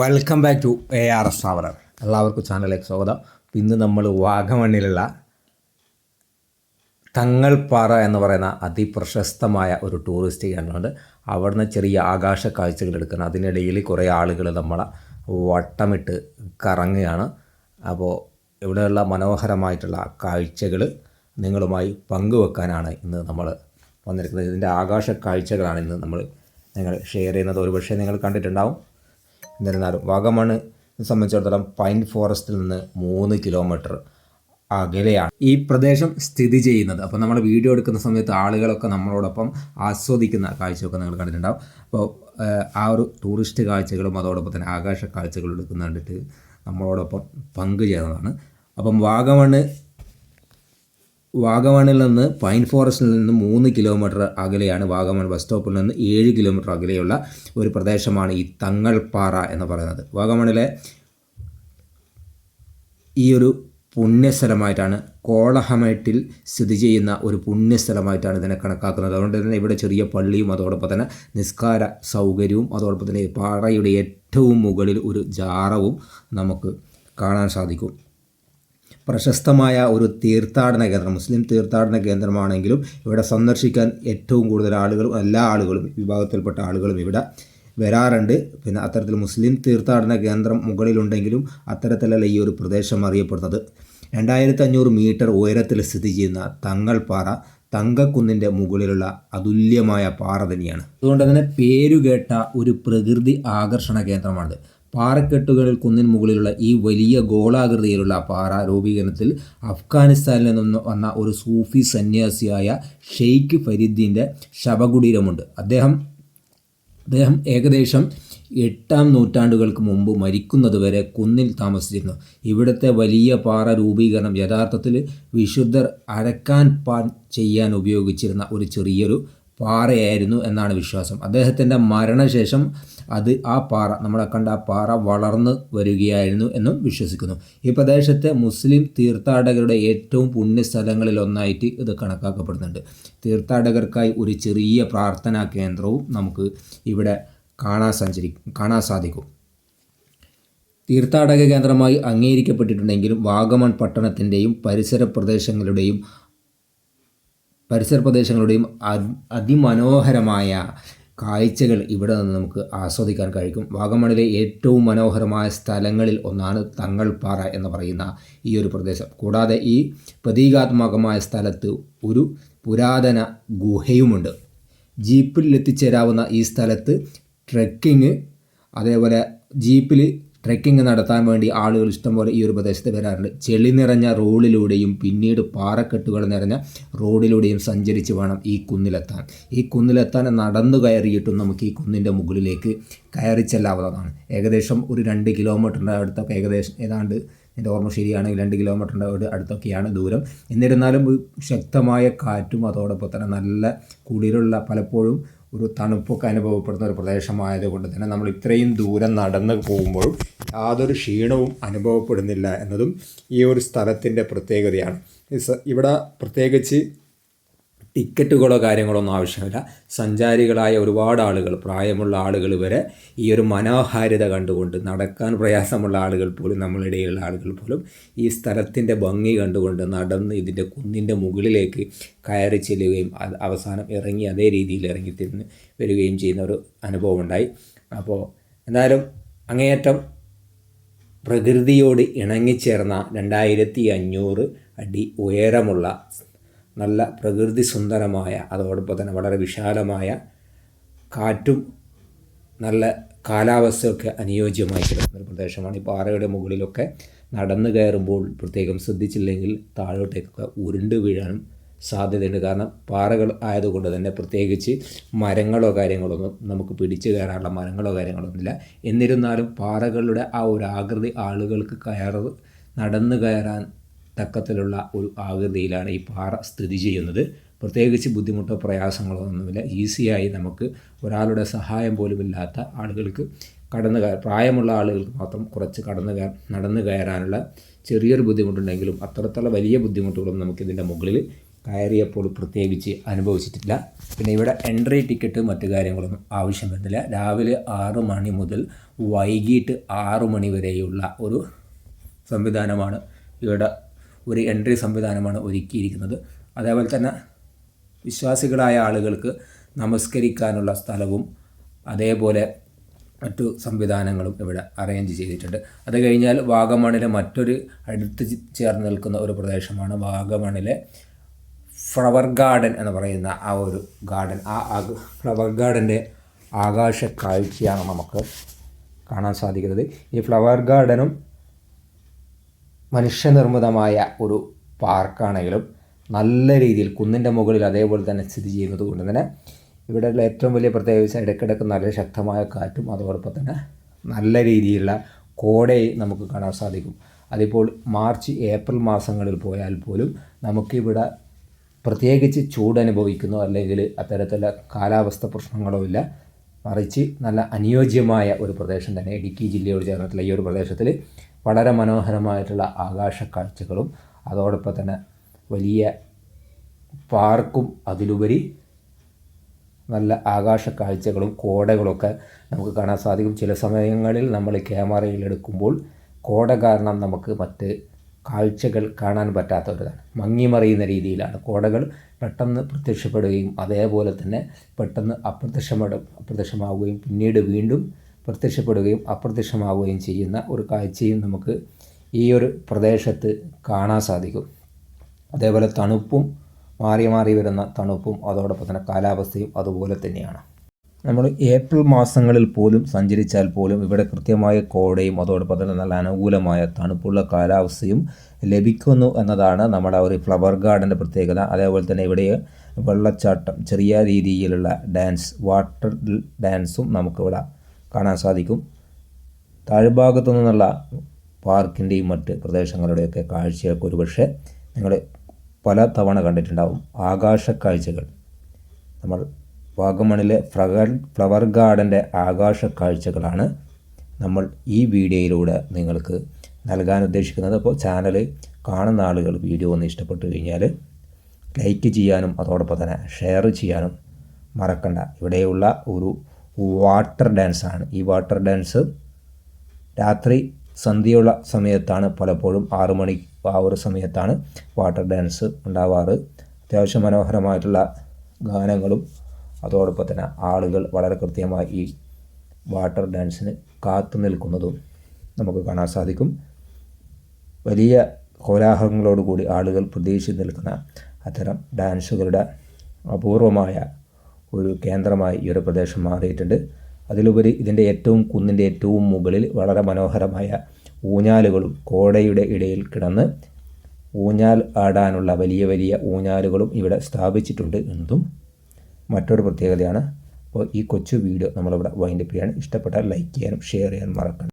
Welcome back to A R S സാവറർ എല്ലാവർക്കും ചാനലിലേക്ക് സ്വാഗതം. ഇന്ന് നമ്മൾ വാഗമണ്ണിലുള്ള തങ്ങൾപ്പാറ എന്ന് പറയുന്ന അതിപ്രശസ്തമായ ഒരു ടൂറിസ്റ്റ് കേന്ദ്രമുണ്ട്. അവിടുന്ന് ചെറിയ ആകാശ കാഴ്ചകൾ എടുക്കണം അതിനിടയിൽ കുറേ ആളുകൾ നമ്മളെ വട്ടമിട്ട് കറങ്ങുകയാണ്. അപ്പോൾ ഇവിടെയുള്ള മനോഹരമായിട്ടുള്ള കാഴ്ചകൾ നിങ്ങളുമായി പങ്കുവെക്കാനാണ് ഇന്ന് നമ്മൾ വന്നിരിക്കുന്നത്. ഇതിന്റെ ആകാശ കാഴ്ചകളാണ് ഇന്ന് നമ്മൾ നിങ്ങൾ ഷെയർ ചെയ്യുന്നത്. ഒരുപക്ഷെ നിങ്ങൾ കണ്ടിട്ടുണ്ടാവും. എന്നിരുന്നാലും വാഗമണ് സംബന്ധിച്ചിടത്തോളം പൈൻ ഫോറസ്റ്റിൽ നിന്ന് മൂന്ന് കിലോമീറ്റർ അകലെയാണ് ഈ പ്രദേശം സ്ഥിതി ചെയ്യുന്നത്. അപ്പോൾ നമ്മൾ വീഡിയോ എടുക്കുന്ന സമയത്ത് ആളുകളൊക്കെ നമ്മളോടൊപ്പം ആസ്വദിക്കുന്ന കാഴ്ചയൊക്കെ നിങ്ങൾ കണ്ടിട്ടുണ്ടാവും. അപ്പോൾ ആ ഒരു ടൂറിസ്റ്റ് കാഴ്ചകളും അതോടൊപ്പം തന്നെ ആകാശ കാഴ്ചകളും എടുക്കുന്ന നമ്മളോടൊപ്പം പങ്കുചേർന്നതാണ് അപ്പം വാഗമണ് വാഗമണിൽ നിന്ന് പൈൻ ഫോറസ്റ്റിൽ നിന്ന് മൂന്ന് കിലോമീറ്റർ അകലെയാണ് വാഗമൺ ബസ് സ്റ്റോപ്പിൽ നിന്ന് ഏഴ് കിലോമീറ്റർ അകലെയുള്ള ഒരു പ്രദേശമാണ് ഈ തങ്ങൾപ്പാറ എന്ന് പറയുന്നത്. വാഗമണിലെ ഈ ഒരു പുണ്യസ്ഥലമായിട്ടാണ് കോളഹമേട്ടിൽ സ്ഥിതി ചെയ്യുന്ന ഒരു പുണ്യസ്ഥലമായിട്ടാണ് ഇതിനെ കണക്കാക്കുന്നത്. അതുകൊണ്ട് തന്നെ ഇവിടെ ചെറിയ പള്ളിയും അതോടൊപ്പം തന്നെ നിസ്കാര സൗകര്യവും അതോടൊപ്പം തന്നെ പാറയുടെ ഏറ്റവും മുകളിൽ ഒരു ജാറവും നമുക്ക് കാണാൻ സാധിക്കും. പ്രശസ്തമായ ഒരു തീർത്ഥാടന കേന്ദ്രം മുസ്ലിം തീർത്ഥാടന കേന്ദ്രമാണെങ്കിലും ഇവിടെ സന്ദർശിക്കാൻ ഏറ്റവും കൂടുതൽ ആളുകളും എല്ലാ ആളുകളും വിഭാഗത്തിൽപ്പെട്ട ആളുകളും ഇവിടെ വരാറുണ്ട്. പിന്നെ അത്തരത്തിൽ മുസ്ലിം തീർത്ഥാടന കേന്ദ്രം മുകളിലുണ്ടെങ്കിലും അത്തരത്തിലല്ല ഈ ഒരു പ്രദേശം അറിയപ്പെടുന്നത്. രണ്ടായിരത്തി അഞ്ഞൂറ് മീറ്റർ ഉയരത്തിൽ സ്ഥിതി ചെയ്യുന്ന തങ്ങൾപ്പാറ തങ്കക്കുന്നിന്റെ മുകളിലുള്ള അതുല്യമായ പാറ തന്നെയാണ്. അതുകൊണ്ട് തന്നെ പേരുകേട്ട ഒരു പ്രകൃതി ആകർഷണ കേന്ദ്രമാണിത്. പാറക്കെട്ടുകളിൽ കുന്നിന് മുകളിലുള്ള ഈ വലിയ ഗോളാകൃതിയിലുള്ള പാറ രൂപീകരണത്തിൽ അഫ്ഗാനിസ്ഥാനിൽ നിന്ന് വന്ന ഒരു സൂഫി സന്യാസിയായ ഷെയ്ഖ് ഫരീദ്ദീന്റെ ശവകുടീരമുണ്ട്. അദ്ദേഹം അദ്ദേഹം ഏകദേശം എട്ടാം നൂറ്റാണ്ടുകൾക്ക് മുമ്പ് മരിക്കുന്നതുവരെ കുന്നിൽ താമസിച്ചിരുന്നു. ഇവിടുത്തെ വലിയ പാറ രൂപീകരണം യഥാർത്ഥത്തിൽ വിശുദ്ധർ അരക്കാൻ പാൻ ചെയ്യാൻ ഉപയോഗിച്ചിരുന്ന ഒരു ചെറിയൊരു പാറയായിരുന്നു എന്നാണ് വിശ്വാസം. അദ്ദേഹത്തിന്റെ മരണശേഷം അത് ആ പാറ നമ്മളെ കണ്ട ആ പാറ വളർന്നു വരികയായിരുന്നു എന്നും വിശ്വസിക്കുന്നു. ഈ പ്രദേശത്തെ മുസ്ലിം തീർത്ഥാടകരുടെ ഏറ്റവും പുണ്യസ്ഥലങ്ങളിൽ ഒന്നായിട്ട് ഇത് കണക്കാക്കപ്പെടുന്നുണ്ട്. തീർത്ഥാടകർക്കായി ഒരു ചെറിയ പ്രാർത്ഥനാ കേന്ദ്രവും നമുക്ക് ഇവിടെ കാണാൻ സഞ്ചരി കാണാൻ സാധിക്കും. തീർത്ഥാടക കേന്ദ്രമായി അംഗീകരിക്കപ്പെട്ടിട്ടുണ്ടെങ്കിലും വാഗമൺ പട്ടണത്തിന്റെയും പരിസര പ്രദേശങ്ങളുടെയും പരിസര പ്രദേശങ്ങളുടെയും അതിമനോഹരമായ കാഴ്ചകൾ ഇവിടെ നിന്ന് നമുക്ക് ആസ്വദിക്കാൻ കഴിക്കും. വാഗമണിലെ ഏറ്റവും മനോഹരമായ സ്ഥലങ്ങളിൽ ഒന്നാണ് തങ്ങൾപ്പാറ എന്ന് പറയുന്ന ഈ ഒരു പ്രദേശം. കൂടാതെ ഈ പ്രതീകാത്മകമായ സ്ഥലത്ത് ഒരു പുരാതന ഗുഹയുമുണ്ട്. ജീപ്പിൽ എത്തിച്ചേരാവുന്ന ഈ സ്ഥലത്ത് ട്രെക്കിങ് അതേപോലെ ജീപ്പിൽ ട്രെക്കിംഗ് നടത്താൻ വേണ്ടി ആളുകൾ ഇഷ്ടംപോലെ ഈ ഒരു പ്രദേശത്ത് വരാറുണ്ട്. ചെളി നിറഞ്ഞ റോഡിലൂടെയും പിന്നീട് പാറക്കെട്ടുകൾ നിറഞ്ഞ റോഡിലൂടെയും സഞ്ചരിച്ച് വേണം ഈ കുന്നിലെത്താൻ. ഈ കുന്നിലെത്താൻ നടന്നു കയറിയിട്ടും നമുക്ക് ഈ കുന്നിന്റെ മുകളിലേക്ക് കയറി ചെല്ലാവുന്നതാണ്. ഏകദേശം ഒരു രണ്ട് കിലോമീറ്ററിന്റെ അടുത്തൊക്കെ ഏകദേശം ഏതാണ്ട് എന്റെ ഓർമ്മ ശരിയാണെങ്കിൽ രണ്ട് കിലോമീറ്ററിന്റെ അടുത്തൊക്കെയാണ് ദൂരം. എന്നിരുന്നാലും ശക്തമായ കാറ്റും അതോടൊപ്പം തന്നെ നല്ല കുളിരുള്ള പലപ്പോഴും ഒരു തണുപ്പൊക്കെ അനുഭവപ്പെടുന്ന ഒരു പ്രദേശമായതുകൊണ്ട് തന്നെ നമ്മൾ ഇത്രയും ദൂരം നടന്ന് പോകുമ്പോഴും യാതൊരു ക്ഷീണവും അനുഭവപ്പെടുന്നില്ല എന്നതും ഈ ഒരു സ്ഥലത്തിന്റെ പ്രത്യേകതയാണ്. ഇവിടെ പ്രത്യേകിച്ച് ടിക്കറ്റുകളോ കാര്യങ്ങളോ ഒന്നും ആവശ്യമില്ല. സഞ്ചാരികളായ ഒരുപാട് ആളുകൾ പ്രായമുള്ള ആളുകൾ വരെ ഈ ഒരു മനോഹാരിത കണ്ടുകൊണ്ട് നടക്കാൻ പ്രയാസമുള്ള ആളുകൾ പോലും നമ്മളിടയിലുള്ള ആളുകൾ പോലും ഈ സ്ഥലത്തിന്റെ ഭംഗി കണ്ടുകൊണ്ട് നടന്ന് ഇതിന്റെ കുന്നിന്റെ മുകളിലേക്ക് കയറി ചെല്ലുകയും അവസാനം ഇറങ്ങി അതേ രീതിയിൽ ഇറങ്ങി തിരിഞ്ഞ് വരികയും ചെയ്യുന്ന ഒരു അനുഭവം ഉണ്ടായി അപ്പോൾ എന്തായാലും അങ്ങേയറ്റം പ്രകൃതിയോട് ഇണങ്ങിച്ചേർന്ന രണ്ടായിരത്തി അഞ്ഞൂറ് അടി ഉയരമുള്ള നല്ല പ്രകൃതി സുന്ദരമായ അതോടൊപ്പം തന്നെ വളരെ വിശാലമായ കാറ്റും നല്ല കാലാവസ്ഥയൊക്കെ അനുയോജ്യമായി കിടക്കുന്ന ഒരു പ്രദേശമാണ്. ഈ പാറയുടെ മുകളിലൊക്കെ നടന്നു കയറുമ്പോൾ പ്രത്യേകം ശ്രദ്ധിച്ചില്ലെങ്കിൽ താഴോട്ടേക്കൊക്കെ ഉരുണ്ട് വീഴാനും സാധ്യതയുണ്ട്. കാരണം പാറകൾ ആയതുകൊണ്ട് തന്നെ പ്രത്യേകിച്ച് മരങ്ങളോ കാര്യങ്ങളോ ഒന്നും നമുക്ക് പിടിച്ചു കയറാനുള്ള മരങ്ങളോ കാര്യങ്ങളോ ഒന്നുമില്ല എന്നിരുന്നാലും പാറകളുടെ ആ ഒരു ആകൃതി ആളുകൾക്ക് കയറ് നടന്നു കയറാൻ തക്കത്തിലുള്ള ഒരു ആകൃതിയിലാണ് ഈ പാറ സ്ഥിതി ചെയ്യുന്നത്. പ്രത്യേകിച്ച് ബുദ്ധിമുട്ടോ പ്രയാസങ്ങളോ ഒന്നുമില്ല. ഈസിയായി നമുക്ക് ഒരാളുടെ സഹായം പോലുമില്ലാത്ത ആളുകൾക്ക് കടന്നു കയർ പ്രായമുള്ള ആളുകൾക്ക് മാത്രം കുറച്ച് കടന്നു കയർ നടന്നു കയറാനുള്ള ചെറിയൊരു ബുദ്ധിമുട്ടുണ്ടെങ്കിലും അത്രത്തോളം വലിയ ബുദ്ധിമുട്ടുകളൊന്നും നമുക്കിതിന്റെ മുകളിൽ കയറിയപ്പോൾ പ്രത്യേകിച്ച് അനുഭവിച്ചിട്ടില്ല. പിന്നെ ഇവിടെ എൻട്രി ടിക്കറ്റ് മറ്റു കാര്യങ്ങളൊന്നും ആവശ്യം വരുന്നില്ല. രാവിലെ ആറ് മണി മുതൽ വൈകിട്ട് ആറ് മണി വരെയുള്ള ഒരു സംവിധാനമാണ് ഇവിടെ ഒരു എൻട്രി സംവിധാനമാണ് ഒരുക്കിയിരിക്കുന്നത്. അതേപോലെ തന്നെ വിശ്വാസികളായ ആളുകൾക്ക് നമസ്കരിക്കാനുള്ള സ്ഥലവും അതേപോലെ മറ്റു സംവിധാനങ്ങളും ഇവിടെ അറേഞ്ച് ചെയ്തിട്ടുണ്ട്. അത് കഴിഞ്ഞാൽ വാഗമണിലെ മറ്റൊരു അടുത്ത് ചേർന്ന് നിൽക്കുന്ന ഒരു പ്രദേശമാണ് വാഗമണിലെ ഫ്ലവർ ഗാർഡൻ എന്ന് പറയുന്ന ആ ഒരു ഗാർഡൻ. ആ ഫ്ലവർ ഗാർഡന്റെ ആകാശ കാഴ്ചയാണ് നമുക്ക് കാണാൻ സാധിക്കുന്നത്. ഈ ഫ്ലവർ ഗാർഡനും മനുഷ്യനിർമ്മിതമായ ഒരു പാർക്കാണെങ്കിലും നല്ല രീതിയിൽ കുന്നിന്റെ മുകളിൽ അതേപോലെ തന്നെ സ്ഥിതി ചെയ്യുന്നത് കൊണ്ട് തന്നെ ഇവിടെയുള്ള ഏറ്റവും വലിയ പ്രത്യേകത ഇടയ്ക്കിടയ്ക്ക് നല്ല ശക്തമായ കാറ്റും അതോടൊപ്പം തന്നെ നല്ല രീതിയിലുള്ള കോടയും നമുക്ക് കാണാൻ സാധിക്കും. അതിപ്പോൾ മാർച്ച് ഏപ്രിൽ മാസങ്ങളിൽ പോയാൽ പോലും നമുക്കിവിടെ പ്രത്യേകിച്ച് ചൂട് അനുഭവിക്കുന്നു അല്ലെങ്കിൽ അത്തരത്തിലുള്ള കാലാവസ്ഥ പ്രശ്നങ്ങളോ ഇല്ല മറിച്ച് നല്ല അനുയോജ്യമായ ഒരു പ്രദേശം തന്നെ ഇടുക്കി ജില്ലയോട് ചേർന്നിട്ടുള്ള ഈ ഒരു പ്രദേശത്തിൽ വളരെ മനോഹരമായിട്ടുള്ള ആകാശ കാഴ്ചകളും അതോടൊപ്പം തന്നെ വലിയ പാർക്കും അതിലുപരി നല്ല ആകാശ കാഴ്ചകളും കോടകളൊക്കെ നമുക്ക് കാണാൻ സാധിക്കും. ചില സമയങ്ങളിൽ നമ്മൾ ക്യാമറയിൽ എടുക്കുമ്പോൾ കോട കാരണം നമുക്ക് മറ്റ് കാഴ്ചകൾ കാണാൻ പറ്റാത്ത പറ്റാത്തവരാണ് മങ്ങിമറിയുന്ന രീതിയിലാണ്. കോടകൾ പെട്ടെന്ന് പ്രത്യക്ഷപ്പെടുകയും അതേപോലെ തന്നെ പെട്ടെന്ന് അപ്രത്യക്ഷപ്പെടും അപ്രത്യക്ഷമാവുകയും പിന്നീട് വീണ്ടും പ്രത്യക്ഷപ്പെടുകയും അപ്രത്യക്ഷമാവുകയും ചെയ്യുന്ന ഒരു കാഴ്ചയും നമുക്ക് ഈ ഒരു പ്രദേശത്ത് കാണാൻ സാധിക്കും. അതേപോലെ തണുപ്പും മാറി മാറി വരുന്ന തണുപ്പും അതോടൊപ്പം തന്നെ കാലാവസ്ഥയും അതുപോലെ തന്നെയാണ്. നമ്മൾ ഏപ്രിൽ മാസങ്ങളിൽ പോലും സഞ്ചരിച്ചാൽ പോലും ഇവിടെ കൃത്യമായ കോടയും അതോടൊപ്പം തന്നെ നല്ല അനുകൂലമായ തണുപ്പുള്ള കാലാവസ്ഥയും ലഭിക്കുന്നു എന്നതാണ് നമ്മുടെ ഒരു ഫ്ലവർ ഗാർഡന്റെ പ്രത്യേകത. അതേപോലെ തന്നെ ഇവിടെ വെള്ളച്ചാട്ടം ചെറിയ രീതിയിലുള്ള ഡാൻസ് വാട്ടർ ഡാൻസും നമുക്കിവിടെ കാണാൻ സാധിക്കും. താഴ്ഭാഗത്തു നിന്നുള്ള പാർക്കിന്റെയും മറ്റ് പ്രദേശങ്ങളുടെയൊക്കെ കാഴ്ചയൊക്കെ ഒരുപക്ഷെ നിങ്ങൾ പല തവണ കണ്ടിട്ടുണ്ടാവും. ആകാശ കാഴ്ചകൾ നമ്മൾ വാഗമണിലെ ഫ്ലവർ ഫ്ലവർ ഗാർഡന്റെ ആകാശ കാഴ്ചകളാണ് നമ്മൾ ഈ വീഡിയോയിലൂടെ നിങ്ങൾക്ക് നൽകാൻ ഉദ്ദേശിക്കുന്നത്. അപ്പോൾ ചാനൽ കാണുന്ന ആളുകൾ വീഡിയോ ഒന്ന് ഇഷ്ടപ്പെട്ടു കഴിഞ്ഞാൽ ലൈക്ക് ചെയ്യാനും അതോടൊപ്പം തന്നെ ഷെയർ ചെയ്യാനും മറക്കണ്ട. ഇവിടെയുള്ള ഒരു വാട്ടർ ഡാൻസാണ് ഈ വാട്ടർ ഡാൻസ് രാത്രി സന്ധ്യയുള്ള സമയത്താണ് പലപ്പോഴും ആറു മണി ആ ഒരു സമയത്താണ് വാട്ടർ ഡാൻസ് ഉണ്ടാവാറ്. അത്യാവശ്യം മനോഹരമായിട്ടുള്ള ഗാനങ്ങളും അതോടൊപ്പം തന്നെ ആളുകൾ വളരെ കൃത്യമായി ഈ വാട്ടർ ഡാൻസിന് കാത്തു നിൽക്കുന്നതും നമുക്ക് കാണാൻ സാധിക്കും. വലിയ കോലാഹലങ്ങളോടുകൂടി ആളുകൾ പ്രതീക്ഷിച്ച് നിൽക്കുന്ന അത്തരം ഡാൻസുകളുടെ അപൂർവമായ ഒരു കേന്ദ്രമായി ഈ ഒരു പ്രദേശം മാറിയിട്ടുണ്ട്. അതിലുപരി ഇതിന്റെ ഏറ്റവും കുന്നിന്റെ ഏറ്റവും മുകളിൽ വളരെ മനോഹരമായ ഊഞ്ഞാലുകളും കോടയുടെ ഇടയിൽ കിടന്ന് ഊഞ്ഞാൽ ആടാനുള്ള വലിയ വലിയ ഊഞ്ഞാലുകളും ഇവിടെ സ്ഥാപിച്ചിട്ടുണ്ട് എന്നതും മറ്റൊരു പ്രത്യേകതയാണ്. അപ്പോൾ ഈ കൊച്ചു വീഡിയോ നമ്മളിവിടെ വൈൻഡപ്പ് ചെയ്യാണ് ഇഷ്ടപ്പെട്ടാൽ ലൈക്ക് ചെയ്യാനും ഷെയർ ചെയ്യാനും മറക്കണം